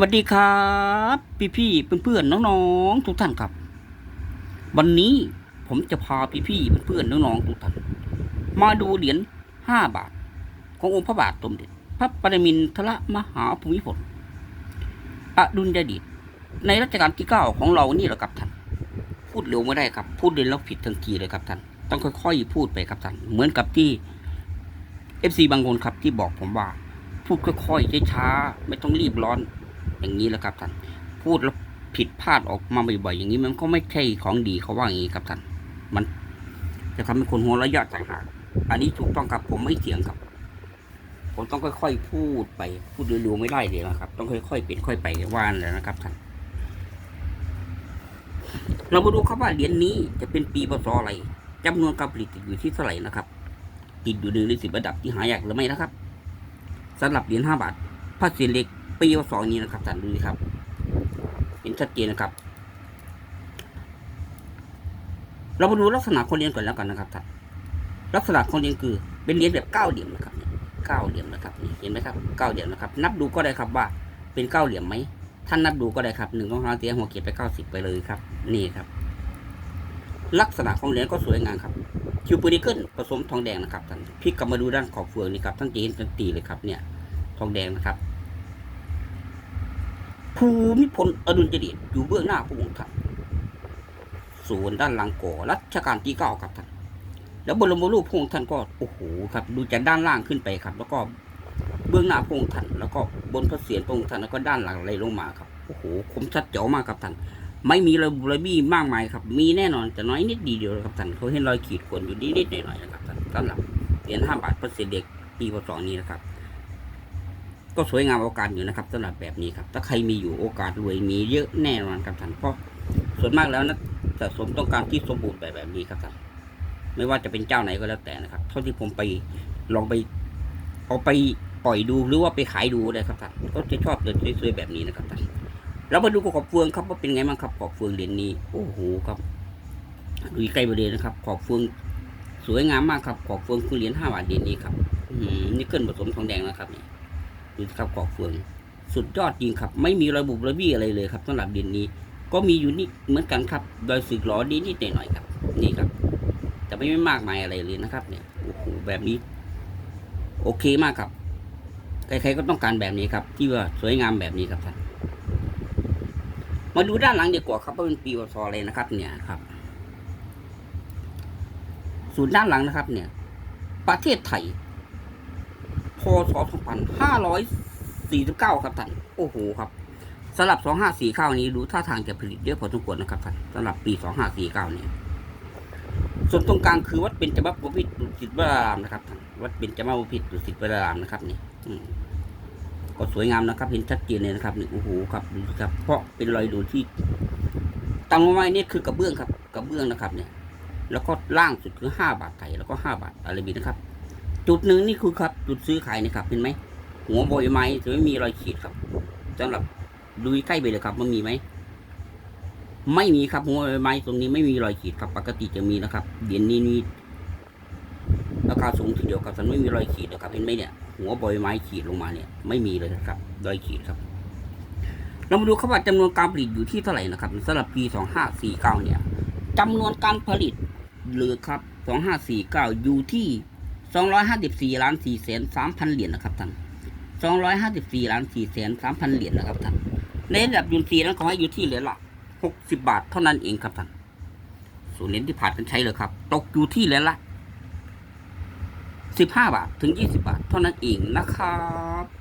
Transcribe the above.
สวัสดีครับ พี่พี่เพื่อนๆน้องๆทุกท่านครับ วันนี้ผมจะพาพี่พี่เพื่อนๆน้องๆทุกท่านมาดูเหรียญห้าบาท ขององค์พระบาทสมเด็จพระปรมินทรมหาภูมิพลอดุลยเดชในรัชกาลที่เก้าของเรานี่แหละครับท่าน พูดเร็วไม่ได้ครับ พูดเร็วแล้วผิดทันทีเลยครับท่าน ต้องค่อยๆพูดไปครับท่าน เหมือนกับที่เอฟซีบางคนครับที่บอกผมว่า พูดค่อยๆช้าๆไม่ต้องรีบร้อน อย่างนี้แหละครับท่านพูดแล้วผิดพลาดออกมาบ่อยๆอย่างนี้มันก็ไม่ใช่ของดีเขาว่าอย่างนี้ครับท่านมัน จะทำให้คนหัวระยะต่างหากอันนี้ถูกต้องครับผมไม่เถียงครับ ผมต้องค่อยๆพูดไป พูดเร็วๆไม่ได้เลยนะครับ ต้องค่อยๆเป็นค่อยไปว่านแล้วนะครับท่านเรามาดูครับว่าเหรียญนี้จะเป็นปีพศอะไรจำนวนการผลิตอยู่ที่เท่าไหร่นะครับ ติดอยู่หนึ่งในสิบระดับที่หายากหรือไม่นะครับสำหรับเหรียญห้าบาทพระเศษเล็ก ปีพศนี้นะครับท่านดูสิครับ เห็นชัดเจนนะครับ เรามาดูลักษณะคนเรียนก่อนแล้วกันนะครับท่านลักษณะคนเรียนคือ เป็นเหรียญแบบเก้าเหลี่ยมนะครับเนี่ยเก้าเหลี่ยมนะครับเห็นไหมครับเก้าเหลี่ยมนะครับ นับดูก็ได้ครับว่า เป็นเก้าเหลี่ยมไหมท่านนับดูก็ได้ครับหนึ่งสองสามสี่ห้าหัวเกียรไปเก้าสิบไปเลยครับ นี่ครับ ลักษณะของเหรียญก็สวยงามครับคิวปูนิเกิลผสมทองแดงนะครับท่านพี่กลับมาดูด้านขอบเฟืองนี่ครับท่านจะเห็นทันทีเลยครับ เนี่ย ทองแดงนะครับ ภูมิพลอดุลยเดชอยู่เบื้องหน้าพระองค์ท่านส่วนด้านหลังก่อรัชกาลที่เก้าครับท่านแล้วบรมรูปพระองค์ท่านก็โอ้โหครับ ดูจากด้านล่างขึ้นไปครับ แล้วก็เบื้องหน้าพระองค์ท่านแล้วก็บนพระเศียรพระองค์ท่านแล้วก็ด้านหลังไหลลงมาครับโอ้โหคมชัดเจ๋วมากครับท่านไม่มีระบุระบี้มากมายครับ มีแน่นอนแต่น้อยนิดดีเดียวครับท่านเขาเห็นรอยขีดข่วนอยู่นิดๆหน่อยๆนะครับท่านสำหรับเหรียญห้าบาทพระเศษเด็กปีพศนี้นะครับ ก็สวยงามโอกาสอยู่นะครับสำหรับแบบนี้ครับ ถ้าใครมีอยู่โอกาสรวยมีเยอะแน่นอนครับท่านเพราะส่วนมากแล้วนะสะสมต้องการที่สมบูรณ์แบบแบบนี้ครับท่านไม่ว่าจะเป็นเจ้าไหนก็แล้วแต่นะครับ เท่าที่ผมไปลองไปเอาไปปล่อยดูหรือว่าไปขายดูเลยครับท่านก็จะชอบเลยสวยๆแบบนี้นะครับท่านเรามาดูขอบเฟืองครับว่าเป็นไงบ้างครับขอบเฟืองเหรียญนี้โอ้โหครับดูใกล้ไปเลยนะครับ ขอบเฟืองสวยงามมากครับขอบเฟืองคือเหรียญห้าบาทเหรียญนี้ครับอืมนี่เกิลผสมทองแดงนะครับนี่ ดูสิครับกอกเฟือง สุดยอดจริงครับ ไม่มีระบุระบี้อะไรเลยครับสำหรับดินนี้ ก็มีอยู่นี่เหมือนกันครับ โดยสึกหลอดีนิดๆหน่อยๆครับ นี่ครับ แต่ไม่ไม่มากมายอะไรเลยนะครับ เนี่ยโอ้โหแบบนี้ โอเคมากครับใครๆก็ต้องการแบบนี้ครับ ที่ว่าสวยงามแบบนี้ครับท่านมาดูด้านหลังดีกว่าครับว่าเป็นปีวศอะไรนะครับ เนี่ยครับส่วนด้านหลังนะครับ เนี่ย ประเทศไทย ศ2549 ครับท่านโอ้โหครับสำหรับ 2549 นี้ดูท่าทางจะผลิตเยอะพอสมควรนะครับท่านสำหรับปี 2549เนี่ยส่วนตรงกลางคือวัดเป็นจมาบพิตรดุสิตวรารามนะครับท่านวัดเป็นจมาบพิตรดุสิตวรารามนะครับนี่ก็สวยงามนะครับ เห็นชัดเจนเลยนะครับนี่โอ้โหครับดูครับ เพราะเป็นรอยดูที่ตามลงมาเนี่คือกระเบื้องครับ กระเบื้องนะครับ เนี่ย แล้วก็ล่างสุดคือห้าบาทไทยแล้วก็ห้าบาทอารบีนะครับ จุดหนึ่งนี่คือครับ จุดซื้อขายนะครับเห็นไหมหัวโบยไม้จะไม่มีรอยขีดครับสำหรับดูใกล้ไปเลยครับมันมีไหมไม่มีครับหัวโบยไม้ตรงนี้ไม่มีรอยขีดครับปกติจะมีนะครับเหรียญนี้นี่ราคาสูงทีเดียวครับแต่ไม่มีรอยขีดนะครับเห็นไหมเนี่ย หัวโบยไม้ขีดลงมาเนี่ย ไม่มีเลยนะครับรอยขีดครับ เรามาดูครับว่าจำนวนการผลิตอยู่ที่เท่าไหร่นะครับสำหรับปีสองห้าสี่เก้าเนี่ยจำนวนการผลิตเหลือครับสองห้าสี่เก้าอยู่ที่ สองร้อยห้าสิบสี่ล้านสี่แสนสามพันเหรียญนะครับท่านสองร้อยห้าสิบสี่ล้านสี่แสนสามพันเหรียญนะครับท่านในระดับยูนซีนั้นขอให้อยู่ที่เหรียญละหกสิบบาทเท่านั้นเองครับท่านส่วนเหรียญที่ผ่านกันใช้เลยครับ ตกอยู่ที่เหรียญละสิบห้าบาทถึงยี่สิบาท เท่านั้นเองนะครับ